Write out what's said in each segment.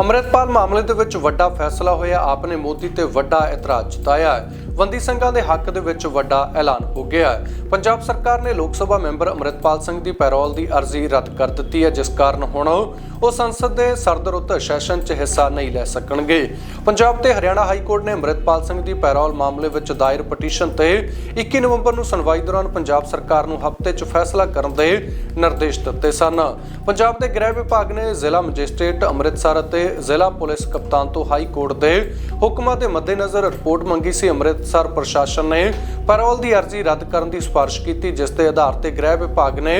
ਅੰਮ੍ਰਿਤਪਾਲ ਮਾਮਲੇ ਦੇ ਵਿੱਚ ਵੱਡਾ ਫੈਸਲਾ ਹੋਇਆ। ਆਪ ਨੇ ਮੋਦੀ ਤੇ ਵੱਡਾ ਇਤਰਾਜ਼ ਜਤਾਇਆ ਬੰਦੀ ਸਿੰਘਾਂ ਦੇ ਹੱਕ ਦੇ ਵਿੱਚ ਵੱਡਾ ਐਲਾਨ ਹੋ ਗਿਆ ਹੈ। ਪੰਜਾਬ ਸਰਕਾਰ ਨੇ ਲੋਕ ਸਭਾ ਮੈਂਬਰ ਅੰਮ੍ਰਿਤਪਾਲ ਸਿੰਘ ਦੀ ਪੈਰੋਲ ਦੀ ਅਰਜ਼ੀ ਰੱਦ ਕਰ ਦਿੱਤੀ ਹੈ, ਜਿਸ ਕਾਰਨ ਹੁਣ ਉਹ ਸੰਸਦ ਦੇ ਸਰਦਰੁੱਤ ਸੈਸ਼ਨ 'ਚ ਹਿੱਸਾ ਨਹੀਂ ਲੈ ਸਕਣਗੇ। ਪੰਜਾਬ ਤੇ ਹਰਿਆਣਾ ਹਾਈ ਕੋਰਟ ਨੇ ਅੰਮ੍ਰਿਤਪਾਲ ਸਿੰਘ ਦੀ ਪੈਰੋਲ ਮਾਮਲੇ ਵਿੱਚ ਦਾਇਰ ਪਟੀਸ਼ਨ ਤੇ 21 ਨਵੰਬਰ ਨੂੰ ਸੁਣਵਾਈ ਦੌਰਾਨ ਪੰਜਾਬ ਸਰਕਾਰ ਨੂੰ ਹਫ਼ਤੇ 'ਚ ਫੈਸਲਾ ਕਰਨ ਦੇ ਨਿਰਦੇਸ਼ ਦਿੱਤੇ ਸਨ। ਪੰਜਾਬ ਦੇ ਗ੍ਰਹਿ ਵਿਭਾਗ ਨੇ ਜ਼ਿਲ੍ਹਾ ਮੈਜਿਸਟ੍ਰੇਟ ਅੰਮ੍ਰਿਤਸਰ ਅਤੇ ਜ਼ਿਲ੍ਹਾ ਪੁਲਿਸ ਕਪਤਾਨ ਤੋਂ ਹਾਈ ਕੋਰਟ ਦੇ ਹੁਕਮਾਂ ਦੇ ਮੱਦੇਨਜ਼ਰ ਰਿਪੋਰਟ ਮੰਗੀ ਸੀ। ਅੰਮ੍ਰਿਤਸਰ ਪ੍ਰਸ਼ਾਸਨ ਨੇ ਪੈਰੋਲ ਦੀ ਅਰਜ਼ੀ ਰੱਦ ਕਰਨ ਦੀ ਸਿਫਾਰਿਸ਼ ਕੀਤੀ, ਜਿਸ ਦੇ ਆਧਾਰ ਤੇ ਗ੍ਰਹਿ ਵਿਭਾਗ ਨੇ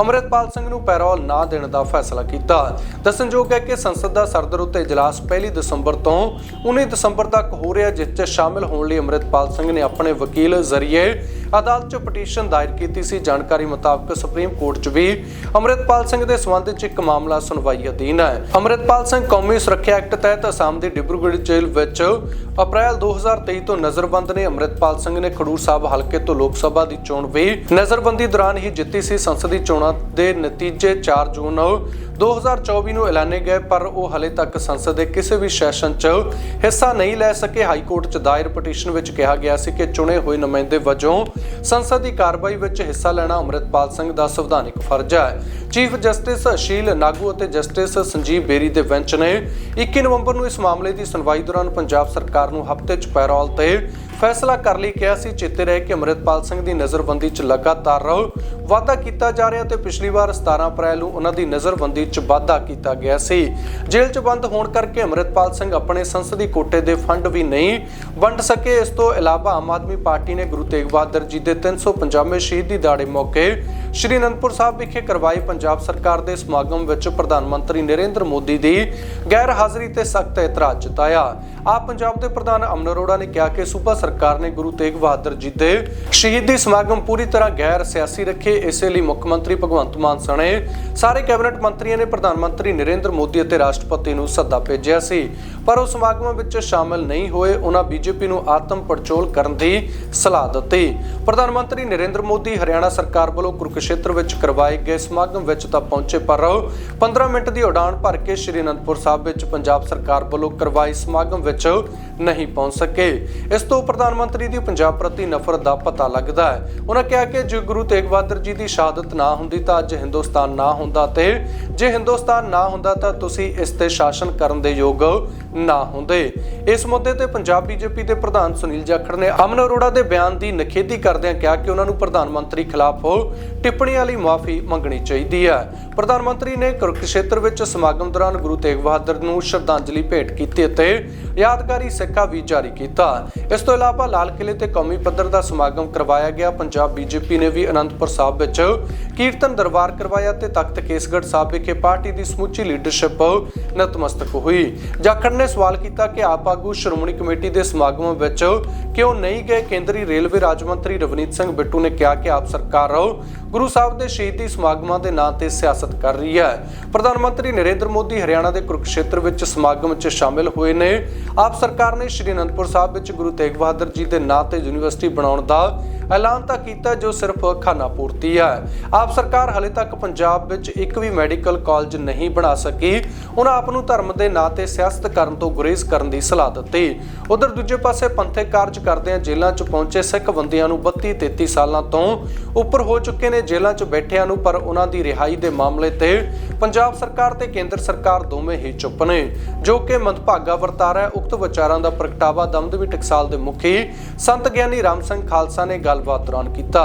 ਅੰਮ੍ਰਿਤਪਾਲ ਸਿੰਘ ਨੂੰ ਪੈਰੋਲ ਨਾ ਦੇਣ ਦਾ ਫੈਸਲਾ ਕੀਤਾ। ਦੱਸਣਯੋਗ ਹੈ ਕਿ ਸੰਸਦ ਦਾ ਸਰਦਰ ਉੱਤੇ ਇਜਲਾਸ 1 ਦਸੰਬਰ ਤੋਂ 19 ਦਸੰਬਰ ਤੱਕ ਹੋ ਰਿਹਾ, ਜਿਸ 'ਚ ਸ਼ਾਮਿਲ ਹੋਣ ਲਈ ਅੰਮ੍ਰਿਤਪਾਲ ਸਿੰਘ ਨੇ ਆਪਣੇ ਵਕੀਲ ਜ਼ਰੀਏ ਅਦਾਲਤ 'ਚ ਪਟੀਸ਼ਨ ਦਾਇਰ ਕੀਤੀ ਸੀ। ਜਾਣਕਾਰੀ ਮੁਤਾਬਕ ਸੁਪਰੀਮ ਕੋਰਟ 'ਚ ਵੀ ਅੰਮ੍ਰਿਤਪਾਲ ਸਿੰਘ ਦੇ ਸਬੰਧ 'ਚ ਇੱਕ ਮਾਮਲਾ ਸੁਣਵਾਈ ਅਧੀਨ ਹੈ। ਅੰਮ੍ਰਿਤਪਾਲ ਸਿੰਘ ਕੌਮੀ ਸੁਰੱਖਿਆ ਐਕਟ ਤਹਿਤ ਅਸਾਮ ਦੀ ਡਿਬਰੂਗੜ੍ਹ ਜੇਲ੍ਹ ਵਿੱਚ ਅਪ੍ਰੈਲ 2023 ਤੋਂ ਨਜ਼ਰਬੰਦ ਨੇ ਅੰਮ੍ਰਿਤਪਾਲ ਸਿੰਘ ਨੇ ਖਡੂਰ ਸਾਹਿਬ ਹਲਕੇ ਤੋਂ ਲੋਕ ਸਭਾ ਦੀ ਚੋਣ ਵੀ ਨਜ਼ਰਬੰਦੀ ਦੌਰਾਨ ਹੀ ਜਿੱਤੀ ਸੀ। ਸੰਸਦੀ ਚੋਣਾਂ ਦੇ ਨਤੀਜੇ 4 ਜੂਨ 2024 ਨੂੰ ਐਲਾਨੇ ਗਏ, ਪਰ ਉਹ ਹਲੇ ਤੱਕ ਸੰਸਦ ਦੇ ਕਿਸੇ ਵੀ ਸੈਸ਼ਨ 'ਚ ਹਿੱਸਾ ਨਹੀਂ ਲੈ ਸਕੇ। ਹਾਈ ਕੋਰਟ 'ਚ ਦਾਇਰ ਪਟੀਸ਼ਨ ਵਿੱਚ ਕਿਹਾ ਗਿਆ ਸੀ ਕਿ ਚੁਣੇ ਹੋਏ ਨੁਮਾਇੰਦੇ ਵਜੋਂ ਸੰਸਦ ਦੀ ਕਾਰਵਾਈ ਵਿੱਚ ਹਿੱਸਾ ਲੈਣਾ ਅੰਮ੍ਰਿਤਪਾਲ ਸਿੰਘ ਦਾ ਸੰਵਿਧਾਨਿਕ ਫਰਜ਼ ਹੈ। ਚੀਫ ਜਸਟਿਸ ਅਸ਼ੀਲ ਨਾਗੂ ਅਤੇ ਜਸਟਿਸ ਸੰਜੀਵ ਬੇਰੀ ਦੇ ਬੈਂਚ ਨੇ 21 ਨਵੰਬਰ ਨੂੰ ਇਸ ਮਾਮਲੇ ਦੀ ਸੁਣਵਾਈ ਦੌਰਾਨ ਪੰਜਾਬ ਸਰਕਾਰ ਨੂੰ ਹਫ਼ਤੇ 'ਚ ਪੈਰੋਲ ਤੇ ਫੈਸਲਾ ਕਰ ਲਈ ਕਿਹਾ ਸੀ, ਚੇਤੇ ਰਹੇ ਕਿ ਅੰਮ੍ਰਿਤਪਾਲ ਸਿੰਘ ਦੀ ਨਜ਼ਰਬੰਦੀ 'ਚ ਲਗਾਤਾਰ ਵਾਧਾ ਕੀਤਾ ਜਾ ਰਿਹਾ ਤੇ ਪਿਛਲੀ ਵਾਰ 17 ਅਪ੍ਰੈਲ ਨੂੰ ਉਹਨਾਂ ਦੀ ਨਜ਼ਰਬੰਦੀ 'ਚ ਵਾਧਾ ਕੀਤਾ ਗਿਆ ਸੀ। ਜੇਲ੍ਹ 'ਚ ਬੰਦ ਹੋਣ ਕਰਕੇ ਅੰਮ੍ਰਿਤਪਾਲ ਸਿੰਘ ਆਪਣੇ ਸੰਸਦੀ ਕੋਟੇ ਦੇ ਫੰਡ ਵੀ ਨਹੀਂ ਵੰਡ ਸਕੇ। ਇਸ ਤੋਂ ਇਲਾਵਾ ਆਮ ਆਦਮੀ ਪਾਰਟੀ ਨੇ ਗੁਰੂ ਤੇਗ ਬਹਾਦਰ ਜੀ ਦੇ 350ਵੇਂ ਸ਼ਹੀਦੀ ਦਿਹਾੜੇ ਮੌਕੇ ਸ਼੍ਰੀ ਅਨੰਦਪੁਰ ਸਾਹਿਬ ਵਿਖੇ ਕਰਵਾਏ ਪੰਜਾਬ ਸਰਕਾਰ ਦੇ ਸਮਾਗਮ ਵਿੱਚ ਪ੍ਰਧਾਨ ਮੰਤਰੀ ਨਰਿੰਦਰ ਮੋਦੀ ਦੀ ਗੈਰ ਹਾਜ਼ਰੀ ਤੇ ਸਖਤ ਇਤਰਾਜ਼ ਜਤਾਇਆ। ਆਪ ਪੰਜਾਬ ਦੇ ਪ੍ਰਧਾਨ ਅਮਨ ਅਰੋੜਾ ਨੇ ਕਿਹਾ ਕਿ ਸੂਬਾ ਸਰਕਾਰ ਨੇ ਗੁਰੂ ਤੇਗ ਬਹਾਦਰ ਜੀ ਦੇ ਸ਼ਹੀਦੀ ਸਮਾਗਮ ਪੂਰੀ ਤਰ੍ਹਾਂ ਗੈਰ ਸਿਆਸੀ ਰੱਖੇ, ਇਸੇ ਲਈ ਮੁੱਖ ਮੰਤਰੀ ਭਗਵੰਤ ਮਾਨ ਸਣੇ ਸਾਰੇ ਕੈਬਨਿਟ ਮੰਤਰੀਆਂ ਨੇ ਪ੍ਰਧਾਨ ਮੰਤਰੀ ਨਰਿੰਦਰ ਮੋਦੀ ਅਤੇ ਰਾਸ਼ਟਰਪਤੀ ਨੂੰ ਸੱਦਾ ਭੇਜਿਆ ਸੀ। ਪਰ ਉਹ ਸਮਾਗਮਾਂ ਵਿੱਚ ਸ਼ਾਮਲ ਨਹੀਂ ਹੋਏ, ਉਹਨਾਂ ਬੀਜੇਪੀ ਨੂੰ ਆਤਮ ਪੜਚੋਲ ਕਰਨ ਦੀ ਸਲਾਹ ਦਿੱਤੀ। ਪ੍ਰਧਾਨ ਮੰਤਰੀ ਨਰਿੰਦਰ ਮੋਦੀ ਹਰਿਆਣਾ ਸਰਕਾਰ ਵੱਲੋਂ ਕੁਰੂਕਸ਼ੇਤਰ ਵਿੱਚ ਕਰਵਾਏ ਗਏ ਸਮਾਗਮ ਵਿੱਚ ਤਾਂ ਪਹੁੰਚੇ ਪਰ 15 ਮਿੰਟ ਦੀ ਉਡਾਨ ਭਰ ਕੇ ਸ਼੍ਰੀ ਅਨੰਦਪੁਰ ਸਾਹਿਬ ਵਿੱਚ ਪੰਜਾਬ ਸਰਕਾਰ ਵੱਲੋਂ ਕਰਵਾਏ ਸਮਾਗਮ ਵਿੱਚ ਨਹੀਂ ਪਹੁੰਚ ਸਕੇ। ਇਸ ਤੋਂ ਪ੍ਰਧਾਨ ਮੰਤਰੀ ਦੀ ਪੰਜਾਬ ਪ੍ਰਤੀ ਨਫ਼ਰਤ ਦਾ ਪਤਾ ਲੱਗਦਾ ਹੈ। ਉਹਨਾਂ ਕਿਹਾ ਕਿ ਜੇ ਗੁਰੂ ਤੇਗ ਬਹਾਦਰ ਜੀ ਦੀ ਸ਼ਹਾਦਤ ਨਾ ਹੁੰਦੀ ਤਾਂ ਅੱਜ ਹਿੰਦੁਸਤਾਨ ਨਾ ਹੁੰਦਾ ਤੇ ਜੇ ਹਿੰਦੁਸਤਾਨ ਨਾ ਹੁੰਦਾ ਤਾਂ ਤੁਸੀਂ ਇਸ ਤੇ ਸ਼ਾਸਨ ਕਰਨ ਦੇ ਯੋਗ ਨਾ ਹੁੰਦੇ। ਇਸ ਮੁੱਦੇ ਤੇ ਪੰਜਾਬ ਬੀਜੇਪੀ ਦੇ ਪ੍ਰਧਾਨ ਸੁਨੀਲ ਜਾਖੜ ਨੇ ਅਮਨ ਅਰੋੜਾ ਦੇ ਬਿਆਨ ਦੀ ਨਖੇਦੀ ਕਰਦਿਆਂ ਕਿਹਾ ਕਿ ਉਹਨਾਂ ਨੂੰ ਪ੍ਰਧਾਨ ਮੰਤਰੀ ਖਿਲਾਫ ਟਿੱਪਣੀਆਂ ਲਈ ਮਾਫੀ ਮੰਗਣੀ ਚਾਹੀਦੀ ਹੈ। ਪ੍ਰਧਾਨ ਮੰਤਰੀ ਨੇ ਕੁਰਕਸ਼ੇਤਰ ਵਿੱਚ ਸਮਾਗਮ ਦੌਰਾਨ ਗੁਰੂ ਤੇਗ ਬਹਾਦਰ ਨੂੰ ਸ਼ਰਧਾਂਜਲੀ ਭੇਟ ਕੀਤੀ ਅਤੇ ਯਾਦਗਾਰੀ ਸਿੱਕਾ ਵੀ ਜਾਰੀ ਕੀਤਾ। ਇਸ ਤੋਂ ਇਲਾਵਾ ਲਾਲ ਕਿਲੇ ਤੇ ਕੌਮੀ ਪੱਧਰ ਦਾ ਸਮਾਗਮ ਕਰਵਾਇਆ ਗਿਆ। ਪੰਜਾਬ ਬੀਜੇਪੀ ਨੇ ਵੀ ਅਨੰਦਪੁਰ ਸਾਹਿਬ ਵਿੱਚ ਕੀਰਤਨ ਦਰਬਾਰ ਕਰਵਾਇਆ ਤੇ ਤਖਤ ਕੇਸਗੜ੍ਹ ਸਾਹਿਬ ਵਿਖੇ ਪਾਰਟੀ ਦੀ ਸਮੁੱਚੀ ਲੀਡਰਸ਼ਿਪ ਨਤਮਸਤਕ ਹੋਈ। ਜਾਖੜ ਨੇ ਸਵਾਲ ਕੀਤਾ ਕਿ ਆਪ ਆਗੂ ਸ਼੍ਰੋਮਣੀ ਕਮੇਟੀ ਦੇ ਸਮਾਗਮਾਂ ਵਿੱਚ ਕਿਉਂ ਨਹੀਂ ਗਏ? ਕੇਂਦਰੀ ਰੇਲਵੇ ਰਾਜ ਮੰਤਰੀ ਰਵਨੀਤ ਸਿੰਘ ਬਿੱਟੂ ਨੇ ਕਿਹਾ ਕਿ ਆਪ ਸਰਕਾਰ ਗੁਰੂ ਸਾਹਿਬ ਦੇ ਸ਼ਹੀਦੀ ਸਮਾਗਮਾਂ ਦੇ ਨਾਂ ਤੇ ਸਿਆਸਤ ਕਰ ਰਹੀ ਹੈ। ਪ੍ਰਧਾਨ ਮੰਤਰੀ ਨਰਿੰਦਰ ਮੋਦੀ ਹਰਿਆਣਾ ਦੇ ਕੁਰੂਕਸ਼ੇਤਰ ਵਿੱਚ ਸਮਾਗਮ 'ਚ ਸ਼ਾਮਿਲ ਹੋਏ ਨੇ। ਆਪ ਸਰਕਾਰ ਨੇ ਸ਼੍ਰੀ ਅਨੰਦਪੁਰ ਸਾਹਿਬ ਵਿੱਚ ਗੁਰੂ ਤੇਗ ਬਹਾਦਰ ਜੀ ਦੇ ਨਾਂ ਤੇ ਯੂਨੀਵਰਸਿਟੀ ਬਣਾਉਣ ਦਾ ਐਲਾਨ ਤਾਂ ਕੀਤਾ, ਜੋ ਸਿਰਫ ਖਾਨਾ ਪੂਰਤੀ ਹੈ। ਆਪ ਸਰਕਾਰ ਹਲੇ ਤੱਕ ਪੰਜਾਬ ਵਿੱਚ ਇੱਕ ਵੀ ਮੈਡੀਕਲ ਕਾਲਜ ਨਹੀਂ ਬਣਾ ਸਕੀ। ਉਹਨਾਂ ਆਪ ਨੂੰ ਧਰਮ ਦੇ ਨਾਂ ਤੇ ਸਿਆਸਤ ਕਰਨ ਤੋਂ ਗੁਰੇਜ਼ ਕਰਨ ਦੀ ਸਲਾਹ ਦਿੱਤੀ। ਉਧਰ ਦੂਜੇ ਪਾਸੇ ਪੰਥਕ ਕਾਰਜ ਕਰਦਿਆਂ ਜੇਲ੍ਹਾਂ 'ਚ ਪਹੁੰਚੇ ਸਿੱਖ ਬੰਦੀਆਂ ਨੂੰ 32 33 ਸਾਲਾਂ ਤੋਂ ਉੱਪਰ ਹੋ ਚੁੱਕੇ ਨੇ ਜੇਲ੍ਹਾਂ 'ਚ ਬੈਠਿਆਂ ਨੂੰ, ਪਰ ਉਹਨਾਂ ਦੀ ਰਿਹਾਈ ਦੇ ਮਾਮਲੇ ਤੇ ਪੰਜਾਬ ਸਰਕਾਰ ਤੇ ਕੇਂਦਰ ਸਰਕਾਰ ਦੋਵੇਂ ਹੀ ਚੁੱਪ ਨੇ, ਜੋ ਕਿ ਮੰਦਭਾਗਾ ਵਰਤਾਰਾ ਹੈ। ਉਕਤ ਵਿਚਾਰਾਂ ਦਾ ਪ੍ਰਗਟਾਵਾ ਦਮਦਮੀ ਟਕਸਾਲ ਦੇ ਮੁਖੀ ਸੰਤ ਗਿਆਨੀ ਰਾਮ ਸਿੰਘ ਖਾਲਸਾ ਨੇ ਗੱਲਬਾਤ ਦੌਰਾਨ ਕੀਤਾ।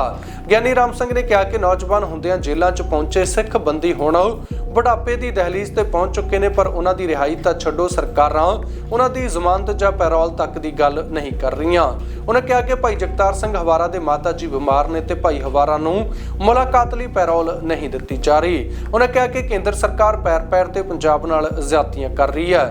ਗਿਆਨੀ ਰਾਮ ਸਿੰਘ ਨੇ ਕਿਹਾ ਕਿ ਨੌਜਵਾਨ ਹੁੰਦਿਆਂ ਜੇਲ੍ਹਾਂ 'ਚ ਪਹੁੰਚੇ ਸਿੱਖ ਬੰਦੀ ਹੋਣਾ ਬੁਢਾਪੇ ਦੀ ਦਹਲੀਜ਼ ਤੇ ਪਹੁੰਚ ਚੁੱਕੇ ਨੇ, ਪਰ ਉਹਨਾਂ ਦੀ ਰਿਹਾਈ ਤਾਂ ਛੱਡੋ ਸਰਕਾਰਾਂ ਉਹਨਾਂ ਦੀ ਜ਼ਮਾਨਤ ਜਾਂ ਪੈਰੋਲ ਤੱਕ ਦੀ ਗੱਲ ਨਹੀਂ ਕਰ ਰਹੀਆਂ। ਉਹਨਾਂ ਕਿਹਾ ਕਿ ਭਾਈ ਜਗਤਾਰ ਸਿੰਘ ਹਵਾਰਾ ਦੇ ਮਾਤਾ ਜੀ ਬਿਮਾਰ ਨੇ ਤੇ ਭਾਈ ਹਵਾਰਾ ਨੂੰ ਮੁਲਾਕਾਤ ਲਈ ਪੈਰੋਲ ਨਹੀਂ ਦਿੱਤੀ ਜਾ ਰਹੀ। ਉਹਨਾਂ ਕਿਹਾ ਕਿ ਕੇਂਦਰ ਸਰਕਾਰ ਪੈਰ ਪੈਰ ਤੇ ਪੰਜਾਬ ਨਾਲ ਜ਼ਿਆਦਤੀਆਂ ਕਰ ਰਹੀ ਹੈ।